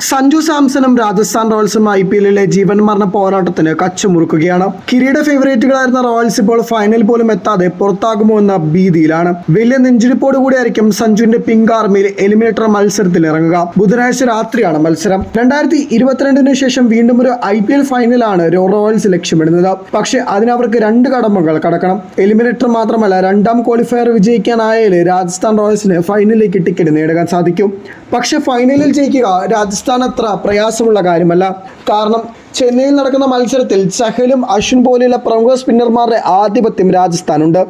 സഞ്ജു സാംസണും രാജസ്ഥാൻ റോയൽസും I P എല്ലിലെ ജീവൻ മരണ പോരാട്ടത്തിന് കച്ചുമുറുക്കുകയാണ്. കിരീട ഫേവറേറ്റുകളായിരുന്ന റോയൽസ് ഇപ്പോൾ ഫൈനൽ പോലും എത്താതെ പുറത്താകുമോ എന്ന ഭീതിയിലാണ്. വലിയ നെഞ്ചിരിപ്പോട് കൂടിയായിരിക്കും സഞ്ജുവിന്റെ പിങ്ക് ആർമിയിൽ എലിമിനേറ്റർ മത്സരത്തിൽ ഇറങ്ങുക. ബുധനാഴ്ച രാത്രിയാണ് മത്സരം. രണ്ടായിരത്തി ഇരുപത്തിരണ്ടിന് ശേഷം വീണ്ടും ഒരു ഐ പി എൽ ഫൈനലാണ് റോയൽസ് ലക്ഷ്യമിടുന്നത്. പക്ഷേ അതിനവർക്ക് രണ്ട് കടമകൾ കടക്കണം. എലിമിനേറ്റർ മാത്രമല്ല രണ്ടാം ക്വാളിഫയർ വിജയിക്കാനായാലേ രാജസ്ഥാൻ റോയൽസിന് ഫൈനലിലേക്ക് ടിക്കറ്റ് നേടാൻ സാധിക്കും. പക്ഷേ ഫൈനലിൽ ജയിക്കുക രാജസ്ഥാൻ അത്ര പ്രയാസമുള്ള കാര്യമല്ല. കാരണം ചെന്നൈയിൽ നടക്കുന്ന മത്സരത്തിൽ ചഹലും അശ്വിൻ പോലെയുള്ള പ്രമുഖ സ്പിന്നർമാരുടെ ആധിപത്യം രാജസ്ഥാനുണ്ട്.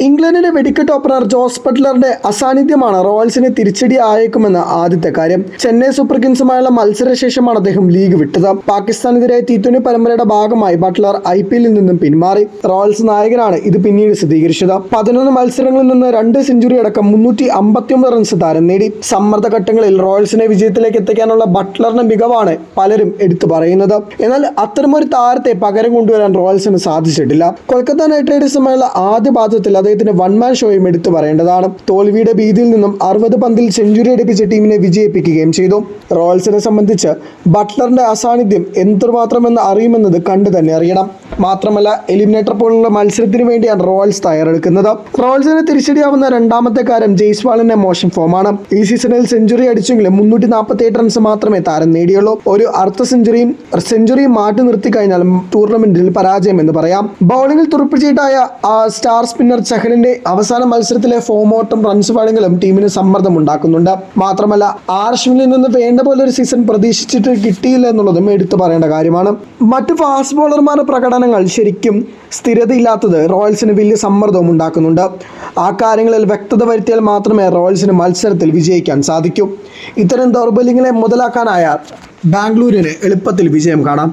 ഇംഗ്ലണ്ടിന്റെ വെടിക്കെട്ട് ഓപ്പണർ ജോസ് ബട്ട്ലറുടെ അസാന്നിധ്യമാണ് റോയൽസിന് തിരിച്ചടി ആയേക്കുമെന്ന ആദ്യത്തെ കാര്യം. ചെന്നൈ സൂപ്പർ കിങ്സുമായുള്ള മത്സരശേഷമാണ് അദ്ദേഹം ലീഗ് വിട്ടത്. പാകിസ്ഥാനെതിരെ ടി ട്വന്റി പരമ്പരയുടെ ഭാഗമായി ബട്ട്ലർ ഐ പി എല്ലിൽ നിന്നും പിന്മാറി. റോയൽസ് നായകനാണ് ഇത് പിന്നീട് സ്ഥിരീകരിച്ചത്. പതിനൊന്ന് മത്സരങ്ങളിൽ നിന്ന് രണ്ട് സെഞ്ചുറി അടക്കം മുന്നൂറ്റി അമ്പത്തിയൊമ്പത് റൺസ് താരം നേടി. സമ്മർദ്ദ ഘട്ടങ്ങളിൽ റോയൽസിനെ വിജയത്തിലേക്ക് എത്തിക്കാനുള്ള ബട്ട്ലറിന്റെ മികവാണ് പലരും എടുത്തു പറയുന്നത്. എന്നാൽ അത്തരമൊരു താരത്തെ പകരം കൊണ്ടുവരാൻ റോയൽസിന് സാധിച്ചിട്ടില്ല. കൊൽക്കത്ത നൈറ്റ് റൈഡേഴ്സുമായുള്ള ആദ്യ പാദത്തിൽ അദ്ദേഹത്തിന് വൺമാൻ ഷോയും എടുത്തു പറയേണ്ടതാണ്. തോൽവിയുടെ ഭീതിയിൽ നിന്നും അറുപത് പന്തിൽ സെഞ്ചുറി അടിപ്പിച്ച ടീമിനെ വിജയിപ്പിക്കുകയും ചെയ്തു. റോയൽസിനെ സംബന്ധിച്ച് ബട്ട്ലറിന്റെ അസാന്നിധ്യം എന്തുമാത്രമെന്ന് അറിയുമെന്നത് കണ്ടു തന്നെ അറിയണം. മാത്രമല്ല എലിമിനേറ്റർ പോലുള്ള മത്സരത്തിന് വേണ്ടിയാണ് റോയൽസ് തയ്യാറെടുക്കുന്നത്. റോയൽസിന് തിരിച്ചടിയാവുന്ന രണ്ടാമത്തെ കാര്യം ജയ്സ്വാളിന്റെ മോശം ഫോമാണ്. ഈ സീസണിൽ സെഞ്ചുറി അടിച്ചെങ്കിലും മുന്നൂറ്റി നാൽപ്പത്തി എട്ട് റൺസ് മാത്രമേ താരം നേടിയുള്ളൂ. ഒരു അർദ്ധ സെഞ്ചുറിയും സെഞ്ചുറിയും മാറ്റി നിർത്തി കഴിഞ്ഞാൽ ടൂർണമെന്റിൽ പരാജയം എന്ന് പറയാം. ബൗളിംഗിൽ തുറപ്പിച്ചിട്ടായ സ്റ്റാർ സ്പിന്നർ ചഹലിന്റെ അവസാന മത്സരത്തിലെ ഫോമോട്ടും റൺസ് വഴങ്ങലും ടീമിന് സമ്മർദ്ദം ഉണ്ടാക്കുന്നുണ്ട് മാത്രമല്ല ആർ അശ്വിനിൽ നിന്ന് വേണ്ട പോലെ ഒരു സീസൺ പ്രതീക്ഷിച്ചിട്ട് കിട്ടിയില്ല എന്നുള്ളതും എടുത്തു പറയേണ്ട കാര്യമാണ്. മറ്റ് ഫാസ്റ്റ് ബോളർമാരുടെ പ്രകടനങ്ങൾ ശരിക്കും സ്ഥിരതയില്ലാത്തത് റോയൽസിന് വലിയ സമ്മർദ്ദവും ഉണ്ടാക്കുന്നുണ്ട്. ആ കാര്യങ്ങളിൽ വ്യക്തത വരുത്തിയാൽ മാത്രമേ റോയൽസിന് മത്സരത്തിൽ വിജയിക്കാൻ സാധിക്കൂ. ഇത്തരം ദൗർബല്യങ്ങളെ മുതലാക്കാനായാൽ ബാംഗ്ലൂരിന് എളുപ്പത്തിൽ വിജയം കാണാം.